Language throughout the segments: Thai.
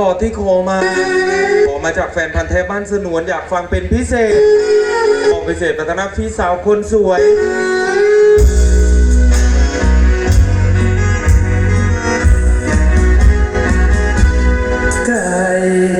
กอดที่โคอมา ขอมาจากแฟนพันธ์แท้บ้านสนวนอยากฟังเป็นพิเศษ ของพิเศษปัตนาพี่สาวคนสวยไก่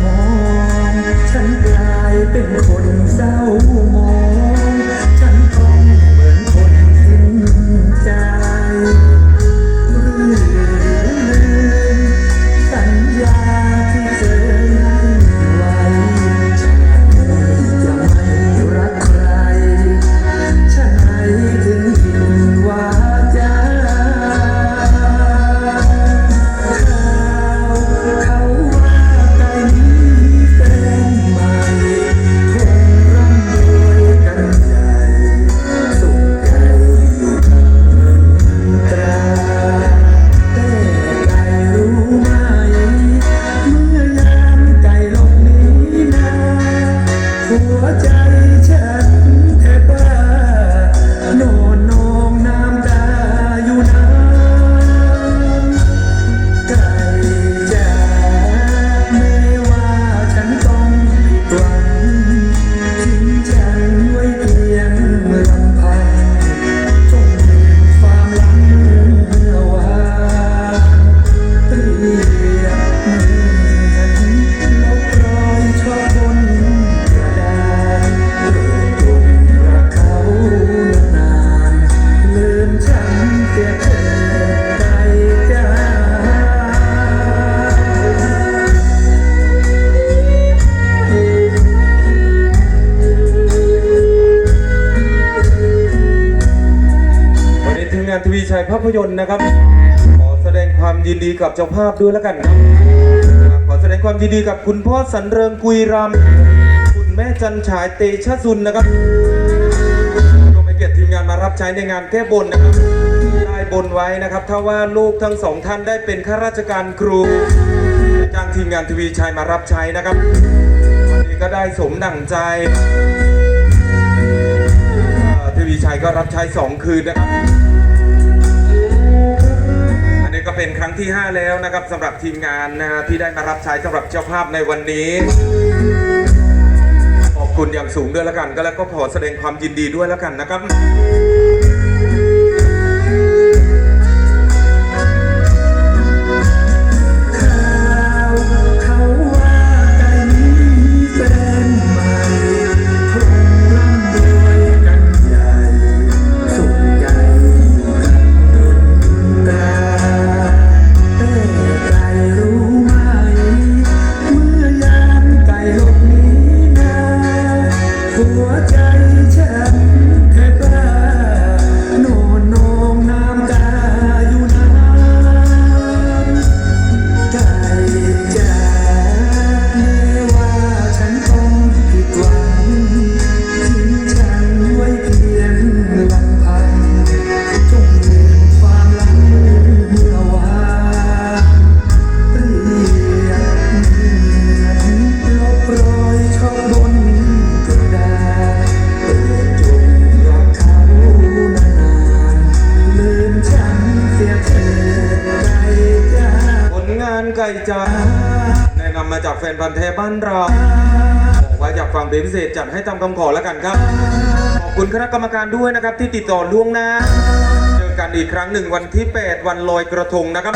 เนทวีชัยภาพยนตร์นะครับ ขอแสดงความยินดีกับเจ้าภาพด้วยแล้วกันนะขอแสดงความยินดีกับคุณพ่อสันเริงกุยรำคุณแม่จันฉายเตชะซุนนะครับรวมไปเกียรติทีมงานมารับใช้ในงานแก้บนนะครับ ได้บนไว้นะครับ ถ้าว่าลูกทั้งสองท่านได้เป็นข้าราชการครูจ้างทีมงานทวีชัยมารับใช้นะครับ วันนี้ก็ได้สมดั่งใจเอ่อทวีชัยก็รับใช้สองคืนนะครับ ก็เป็นครั้งที่ 5 แล้วนะครับสำหรับทีมงานนะฮะที่ได้มารับใช้สำหรับเจ้าภาพในวันนี้ ขอบคุณอย่างสูงด้วยแล้วกัน ก็แล้วก็ขอแสดงความยินดีด้วยแล้วกันนะครับ จ้าแนะนำมาจากแฟนพันธ์แท้บ้านเราบอกว่าอยากฟังเพลงพิเศษจัดให้ตามคำขอแล้วกันครับ ขอบคุณคณะกรรมการด้วยนะครับที่ติดต่อล่วงหน้า เจอกันอีกครั้งหนึ่งวันที่ 8 วันลอยกระทงนะครับ